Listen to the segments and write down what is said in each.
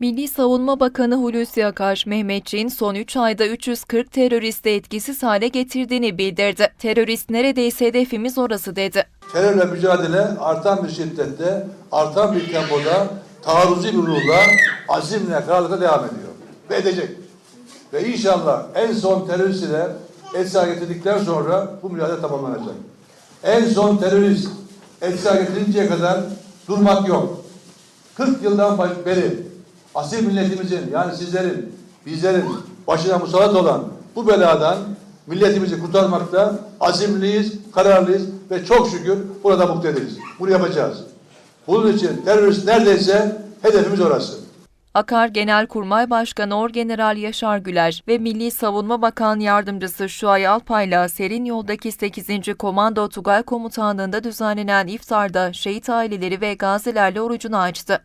Milli Savunma Bakanı Hulusi Akar, Mehmetçiğin son 3 ayda 340 teröristi etkisiz hale getirdiğini bildirdi. Terörist neredeyse hedefimiz orası dedi. Terörle mücadele artan bir şiddette, artan bir tempoda, taarruzi bir ruhla, azimle, kararlılıkla devam ediyor. Ve edecek. Ve inşallah en son etkisiz hale getirdikten sonra bu mücadele tamamlanacak. En son terörist hale getirinceye kadar durmak yok. 40 yıldan beri asil milletimizin yani sizlerin, bizlerin başına musallat olan bu beladan milletimizi kurtarmakta azimliyiz, kararlıyız ve çok şükür burada muktediriz. Bunu yapacağız. Bunun için terörist neredeyse hedefimiz orası. Akar, Genelkurmay Başkanı Orgeneral Yaşar Güler ve Milli Savunma Bakan Yardımcısı Şuay Alpay'la Serin Yol'daki 8. Komando Tugay Komutanlığı'nda düzenlenen iftarda şehit aileleri ve gazilerle orucunu açtı.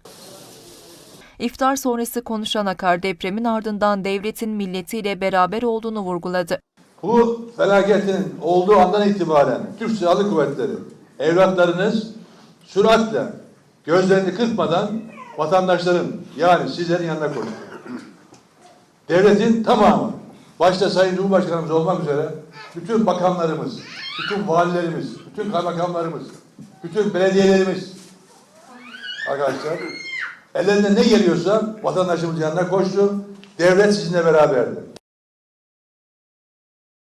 İftar sonrası konuşan Akar, depremin ardından devletin milletiyle beraber olduğunu vurguladı. Bu felaketin olduğu andan itibaren Türk Silahlı Kuvvetleri, evlatlarınız süratle gözlerini kırpmadan vatandaşların yani sizlerin yanına koştu. Devletin tamamı, başta Sayın Cumhurbaşkanımız olmak üzere bütün bakanlarımız, bütün valilerimiz, bütün kaymakamlarımız, bütün belediyelerimiz arkadaşlar ellerinde ne geliyorsa vatandaşımızın yanına koştu. Devlet sizinle beraberdi.